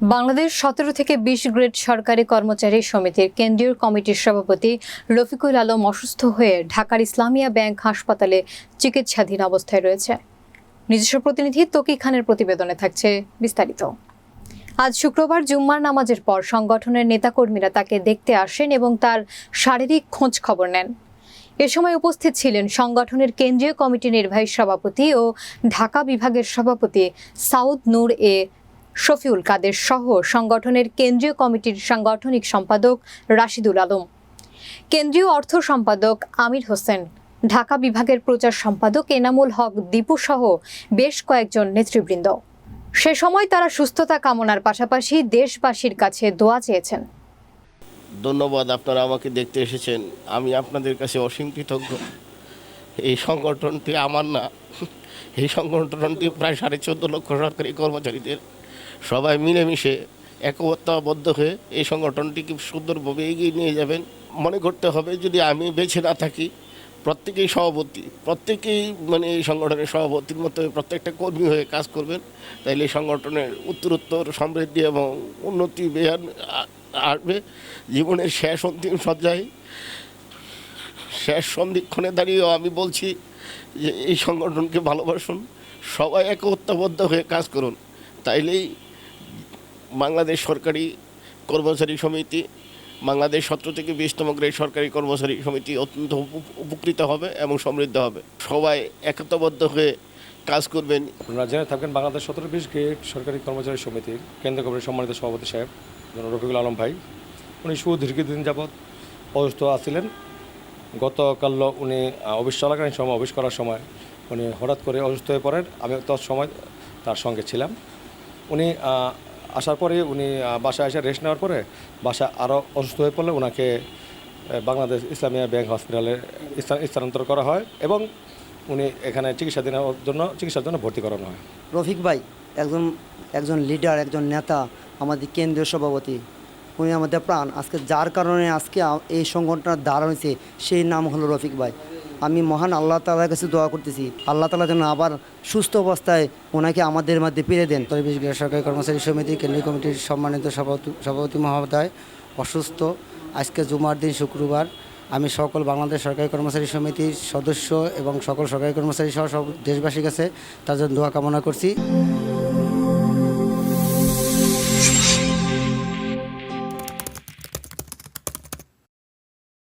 বাংলাদেশ সতেরো থেকে বিশ গ্রেড সরকারি কর্মচারী সমিতির কেন্দ্রীয় কমিটির সভাপতি রফিকুল আলম অসুস্থ হয়ে ঢাকার ইসলামিয়া ব্যাংক হাসপাতালে চিকিৎসাধীন অবস্থায় রয়েছে। নিজস্ব প্রতিনিধি তকি খানের প্রতিবেদনে থাকছে বিস্তারিত। আজ শুক্রবার জুম্মার নামাজের পর সংগঠনের নেতাকর্মীরা তাকে দেখতে আসেন এবং তার শারীরিক খোঁজ খবর নেন। এ সময় উপস্থিত ছিলেন সংগঠনের কেন্দ্রীয় কমিটির নির্বাহী সভাপতি ও ঢাকা বিভাগের সভাপতি সাউদ নূর এ শফিউল কাদের সহ সংগঠনের কেন্দ্রীয় কমিটির সাংগঠনিক সম্পাদক রাশিদুল আলম। কেন্দ্রীয় অর্থ সম্পাদক আমির হোসেন, ঢাকা বিভাগের প্রচার সম্পাদক এনামুল হক দীপু সহ বেশ কয়েকজন নেতৃবৃন্দ। সে সময় তারা সুস্থতা কামনার পাশাপাশি দেশবাসীর কাছে দোয়া চেয়েছেন। ধন্যবাদ আপনারা আমাকে দেখতে এসেছেন। আমি আপনাদের কাছে অসীম কৃতজ্ঞ। এই সংগঠনটি আমার না। এই সংগঠনটি প্রায় সাড়ে চোদ্দ লক্ষ সরকারি কর্মচারীদের সবাই মিলেমিশে একতাবদ্ধ হয়ে এই সংগঠনটিকে সুন্দরভাবে এগিয়ে নিয়ে যাবেন? মনে করতে হবে যদি আমি বেছে না থাকি, প্রত্যেকেই সভাপতি, প্রত্যেকেই মানে এই সংগঠনের সভাপতির মতো প্রত্যেকটা কর্মী হয়ে কাজ করবেন। তাইলে এই সংগঠনের উত্তরোত্তর সমৃদ্ধি এবং উন্নতি বেয়ান আসবে। জীবনের শেষ অন্তিম সজ্জায় শেষ সন্ধিক্ষণে দাঁড়িয়েও আমি বলছি যে, এই সংগঠনকে ভালোবাসুন। সবাই একতাবদ্ধ হয়ে কাজ করুন। তাইলেই বাংলাদেশ সরকারি কর্মচারী সমিতি, বাংলাদেশ সতেরো থেকে বিশতম গ্রেড সরকারি কর্মচারী সমিতি অত্যন্ত উপ- উপকৃত হবে এবং সমৃদ্ধ হবে। সবাই একতাবদ্ধ হয়ে কাজ করবেন। আপনারা থাকবেন, বাংলাদেশ সতেরো বিশ গ্রেড সরকারি কর্মচারী সমিতির কেন্দ্রীয় কমিটির সম্মানিত সভাপতি সাহেব রফিকুল আলম ভাই। উনি সুদীর্ঘদিন যাবৎ অসুস্থ আছিলেন। গতকাল উনি অফিস চলাকালীন সময়, অফিস করার সময় উনি হঠাৎ করে অসুস্থ হয়ে পড়েন। আমি তৎসময় তার সঙ্গে ছিলাম। উনি আসার পরে উনি বাসায় এসে রেস্ট নেওয়ার পরে বাসা আরও অসুস্থ হয়ে পড়লে ওনাকে বাংলাদেশ ইসলামিয়া ব্যাংক হসপিটালে স্থানান্তর করা হয় এবং উনি এখানে চিকিৎসাধীনের জন্য, চিকিৎসার জন্য ভর্তি করানো হয়। রফিক ভাই, একজন একজন লিডার একজন নেতা, আমাদের কেন্দ্রীয় সভাপতি, উনি আমাদের প্রাণ। আজকে যার কারণে আজকে এই সংগঠনটা দাঁড় হয়েছে, সেই নাম হলো রফিক ভাই। আমি মহান আল্লাহ তালার কাছে দোয়া করতেছি। আল্লাহ তালা যেন আবার সুস্থ অবস্থায় ওনাকে আমাদের মধ্যে ফিরে দেন। পরিবেশ সরকারি কর্মচারী সমিতি, কেন্দ্রীয় কমিটির সম্মানিত সভাপতি সভাপতি মহোদয়, অসুস্থ। আজকে জুমার দিন শুক্রবার। আমি সকল বাংলাদেশ সরকারি কর্মচারী সমিতির সদস্য এবং সকল সরকারি কর্মচারী সহ সব দেশবাসীর কাছে তার জন্য দোয়া কামনা করছি।